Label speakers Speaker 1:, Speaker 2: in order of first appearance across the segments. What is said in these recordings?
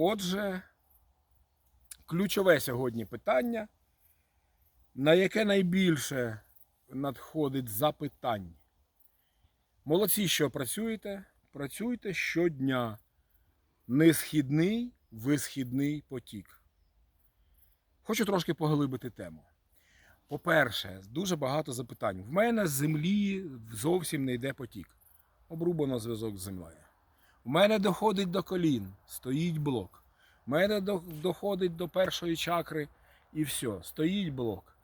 Speaker 1: Отже, ключове сьогодні питання, на яке найбільше надходить запитань. Молодці, що працюєте, працюйте щодня. Несхідний висхідний потік. Хочу трошки поглибити тему. По-перше, дуже багато запитань. В мене з землі зовсім не йде потік. Обрубано зв'язок з землею. В мене доходить до колін, стоїть блок. В мене доходить до першої чакри і все, стоїть блок.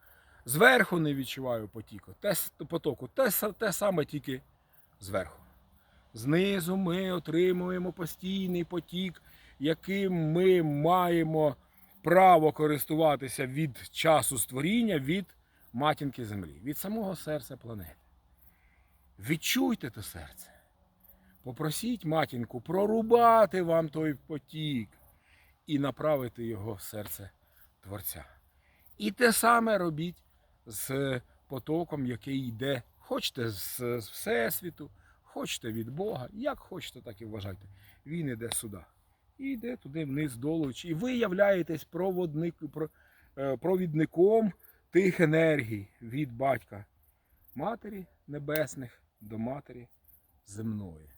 Speaker 1: Зверху не відчуваю потіку, те, потоку, те, те саме тільки зверху. Знизу ми отримуємо постійний потік, яким ми маємо право користуватися від часу створіння від матінки землі, від самого серця планети. Відчуйте те серце. Попросіть матінку прорубати вам той потік і направити його в серце Творця. І те саме робіть з потоком, який йде, хочете з Всесвіту, хочете від Бога, як хочете, так і вважайте. Він іде сюди. І йде туди вниз долу. І ви являєтесь проводник, е, провідником тих енергій від батька Матері Небесних до Матері земної.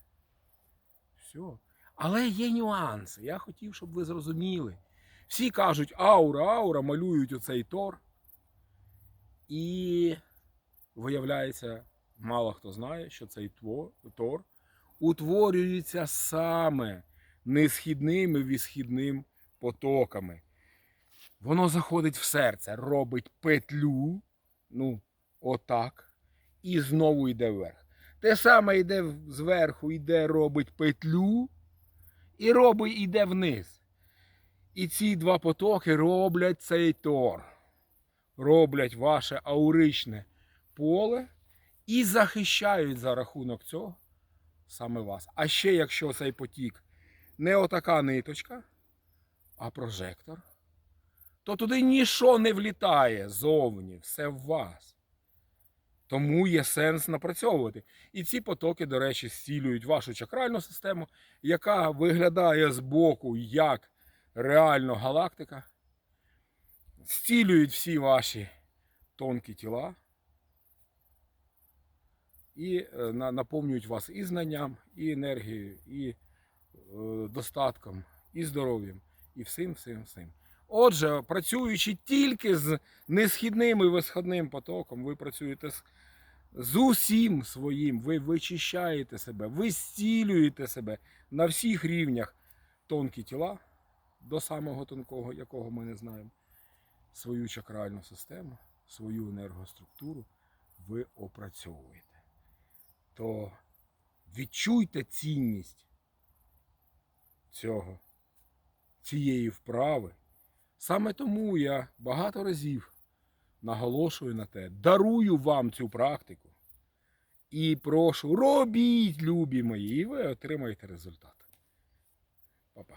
Speaker 1: Все. Але є нюанси. Я хотів, щоб ви зрозуміли. Всі кажуть, аура, аура, малюють оцей тор. І виявляється, мало хто знає, що цей тор утворюється саме несхідним і висхідним потоками. Воно заходить в серце, робить петлю, ну, отак, і знову йде вверх. Те саме йде зверху, йде, робить петлю, і робить, йде вниз. І ці два потоки роблять цей тор. Роблять ваше ауричне поле і захищають за рахунок цього саме вас. А ще якщо цей потік не отака ниточка, а прожектор, то туди нічого не влітає зовні, все в вас. Тому є сенс напрацьовувати. І ці потоки, до речі, зцілюють вашу чакральну систему, яка виглядає збоку як реально галактика. Зцілюють всі ваші тонкі тіла і е, наповнюють вас і знанням, і енергією, і е, достатком, і здоров'ям, і всім, всім, всім. Отже, працюючи тільки з несхідним і висходним потоком, ви працюєте з, з усім своїм, ви вичищаєте себе, ви зцілюєте себе на всіх рівнях тонкі тіла до самого тонкого, якого ми не знаємо, свою чакральну систему, свою енергоструктуру ви опрацьовуєте. То відчуйте цінність цього, цієї вправи. Саме тому я багато разів наголошую на те, дарую вам цю практику і прошу, робіть, любі мої, і ви отримаєте результат. Па-па.